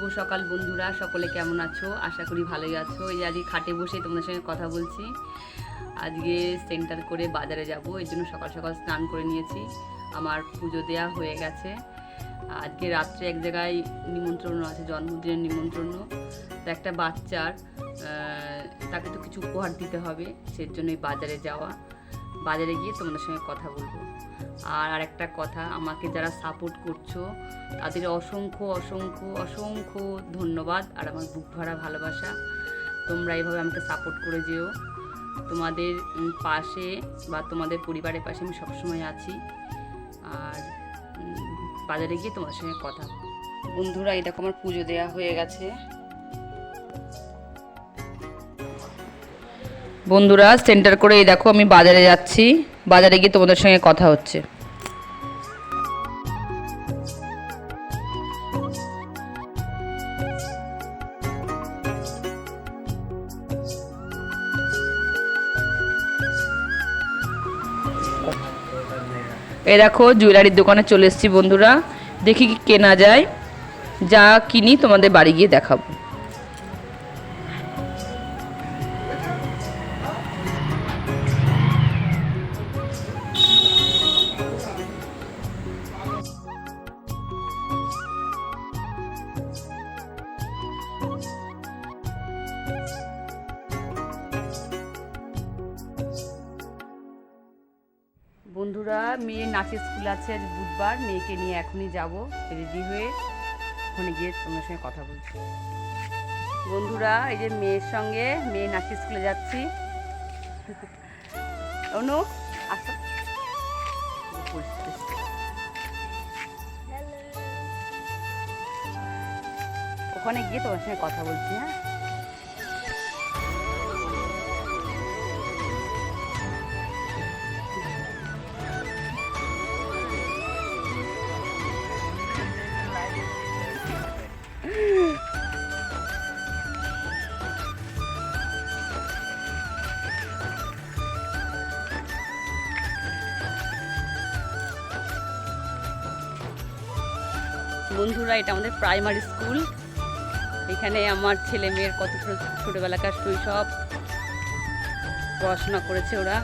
শুভ সকাল বন্ধুরা, সকলে কেমন আছো? আশা করি ভালোই আছো। এই যে আজকে খাটে বসে তোমাদের সঙ্গে কথা বলছি। আজকে সেন্টার করে বাজারে যাব, এই জন্য সকাল সকাল স্নান করে নিয়েছি। আমার পুজো দেয়া হয়ে গেছে। আজকে রাত্রে এক জায়গায় নিমন্ত্রণ আছে, জন্মদিনের নিমন্ত্রণ। তো একটা বাচ্চার তাকে তো কিছু উপহার দিতে হবে সেই জন্যই বাজারে যাওয়া। বাজারে গিয়ে তোমাদের সঙ্গে কথা বলব। আর আরেকটা কথা, আমাকে যারা সাপোর্ট করছ, তাদের অসংখ্য অসংখ্য অসংখ্য ধন্যবাদ আর আমার বুক ভরা ভালোবাসা। তোমরা এইভাবে আমাকে সাপোর্ট করে যেও। তোমাদের পাশে বা তোমাদের পরিবারের পাশে আমি সবসময় আছি। আর বাজারে গিয়ে তোমার সঙ্গে কথা বন্ধুরা দেখো আমার পুজো দেওয়া হয়ে গেছে। বন্ধুরা সেন্টার করে এই দেখো আমি বাজারে যাচ্ছি। বাজারে গিয়ে তোমাদের সঙ্গে কথা হচ্ছে। এ দেখো, জুয়েলারির দোকানে চলে এসেছি বন্ধুরা। দেখি কি কেনা যায়। যা কিনি তোমাদের বাড়ি গিয়ে দেখাবো। বন্ধুরা মেয়ে নাচের স্কুল আছে আজ বুধবার, মেয়েকে নিয়ে এখনই যাব রেডি হয়ে ওখানে গিয়ে তোমার সঙ্গে কথা বলছি। বন্ধুরা, এই যে মেয়ের সঙ্গে, মেয়ে নাচের স্কুলে যাচ্ছি। অনু ওখানে গিয়ে তোমার সঙ্গে কথা বলছি হ্যাঁ? বন্ধুরা, এটা আমাদের প্রাইমারি স্কুল এখানে আমার ছেলে মেয়ের কত ছোট ছোটোবেলাকার শৈশব। পড়াশোনা করেছে ওরা।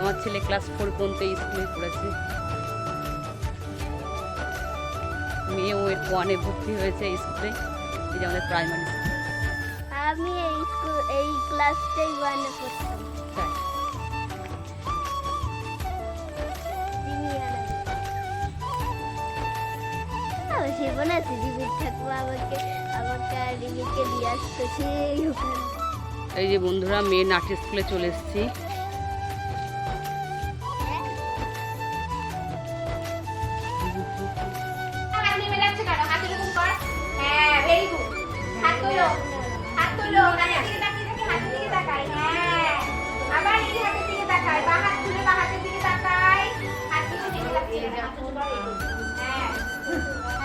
আমার ছেলে ক্লাস ফোর পর্যন্ত এই স্কুলে পড়েছে। মেয়েও ওয়ানে ভর্তি হয়েছে এই স্কুলে যে আমাদের প্রাইমারি স্কুল আমি এই স্কুল এই ক্লাসটাই ওয়ানে পড়তাম। সেবনা সিজিবির ঠাকুর আমাকে আমাকে আর রিমিকে দিয়ে আসতেছে ওখানে এই যে বন্ধুরা মেয়ে নাট্য স্কুলে চলে এসেছি হাত নেমে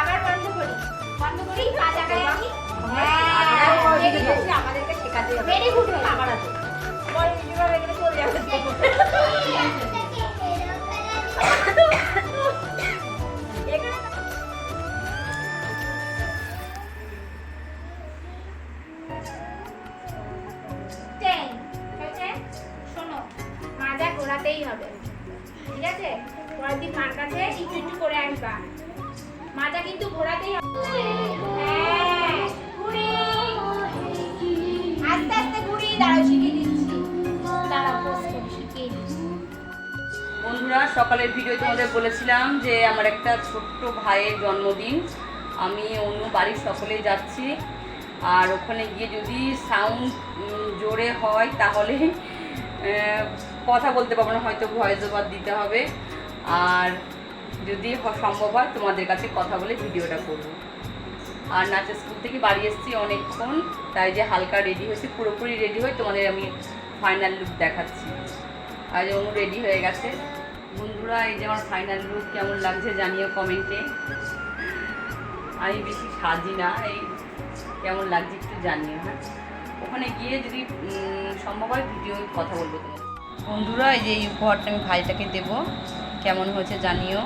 আবার বন্ধ করি। বন্ধ করি পা জায়গায় আমাদেরকে শেখাতে হবে ভেরি গুড আবার আছে। বল এবার এখানে চলে যাবে? এখানে টেন হয়েছে? শোনো মাজা ঘোরাতেই হবে। ঠিক আছে? পরের দিন মার কাছে একটু একটু করে আসবা। মাজা কিন্তু ঘোরাতেই হ্যাঁ আস্তে আস্তে ঘুরি দাঁড়াও, শিখিয়ে দিচ্ছি। দাঁড়াও বন্ধুরা, সকালের ভিডিও তোমাদের বলেছিলাম যে আমার একটা ছোট্ট ভাইয়ের জন্মদিন। আমি অন্য বাড়ির সকলেই যাচ্ছি। আর ওখানে গিয়ে যদি সাউন্ড জোরে হয়, তাহলে কথা বলতে পারব না, হয়তো ভয়েস ওভার দিতে হবে। আর যদি সম্ভব হয়, তোমাদের কাছে কথা বলে ভিডিওটা করব। আর নাচের স্কুল থেকে বাড়ি এসেছি অনেকক্ষণ, তাই যে হালকা রেডি হয়েছি, পুরোপুরি রেডি হয়ে তোমাদের আমি ফাইনাল লুক দেখাচ্ছি। আর অনু রেডি হয়ে গেছে। বন্ধুরা, এই যে আমার ফাইনাল লুক কেমন লাগছে জানিও কমেন্টে আমি বেশি সাজি না, এই কেমন লাগছে একটু জানিও হ্যাঁ। ওখানে গিয়ে যদি সম্ভব হয়, ভিডিও কথা বলব তোমাদের। বন্ধুরা, এই যে এই উপহারটা আমি ভাইটাকে দেব। কেমন হয়েছে জানিও।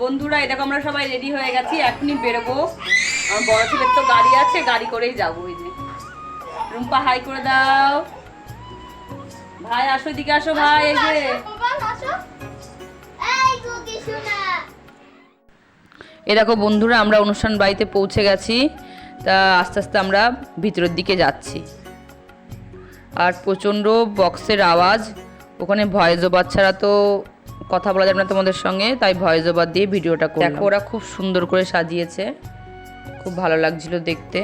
বন্ধুরা দেখো আমরা সবাই রেডি হয়ে গেছি, এখনই বেরোবো। বড় ছেলের তো গাড়ি আছে, গাড়ি করেই যাব ওই যে। রুম্পা হাই করে দাও। ভাই, আসো এদিকে, আসো ভাই, এই যে। এ দেখো বন্ধুরা, আমরা অনুষ্ঠান বাড়িতে পৌঁছে গেছি। তা আস্তে আস্তে আমরা ভিতরের দিকে যাচ্ছি। আর প্রচণ্ড বক্সের আওয়াজ। ওখানে ভয়েস ওভার ছাড়া তো কথা বলা যাবে না তোমাদের সঙ্গে, তাই ভয়েস ওভার দিয়ে ভিডিওটা দেখো, ওরা খুব সুন্দর করে সাজিয়েছে। খুব ভালো লাগছিল দেখতে।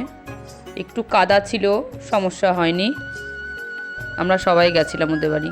একটু কাদা ছিল, সমস্যা হয়নি। আমরা সবাই গেছিলাম ওদের বাড়ি।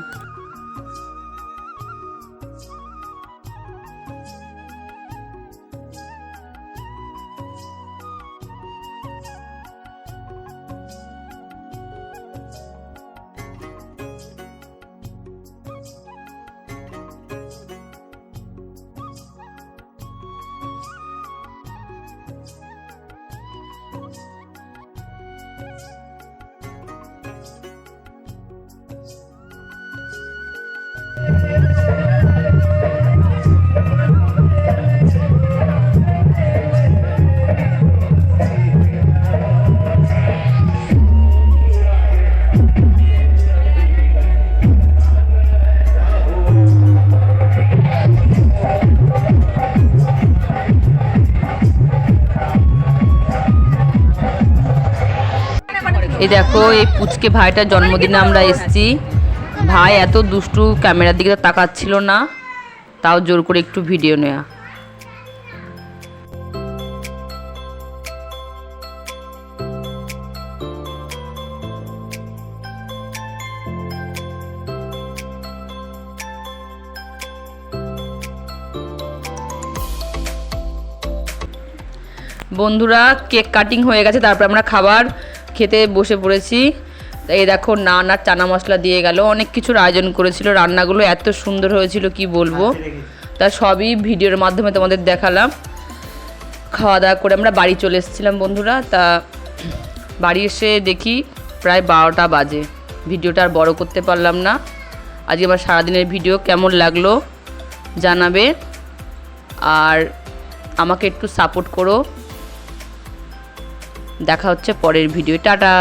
এই দেখো, এই পুচকে ভাইটার জন্মদিনে আমরা এসেছি। ভাই এত দুষ্টু, ক্যামেরার দিকে তাকাচ্ছিল না। তাও জোর করে একটু ভিডিও নেওয়া বন্ধুরা, কেক কাটিং হয়ে গেছে, তারপর আমরা খাবার খেতে বসে পড়েছি। এই দেখো নান আর চানা মশলা দিয়ে গেল। অনেক কিছুর আয়োজন করেছিল। রান্নাগুলো এত সুন্দর হয়েছিল, কি বলব? তা সবই ভিডিওর মাধ্যমে তোমাদের দেখালাম। খাওয়া দাওয়া করে আমরা বাড়ি চলে এসেছিলাম বন্ধুরা। তা বাড়ি এসে দেখি প্রায় বারোটা বাজে। ভিডিওটা আর বড়ো করতে পারলাম না। আজকে আমার সারাদিনের ভিডিও কেমন লাগল জানাবে। আর আমাকে একটু সাপোর্ট করো। দেখা হচ্ছে পরের ভিডিও টাটা!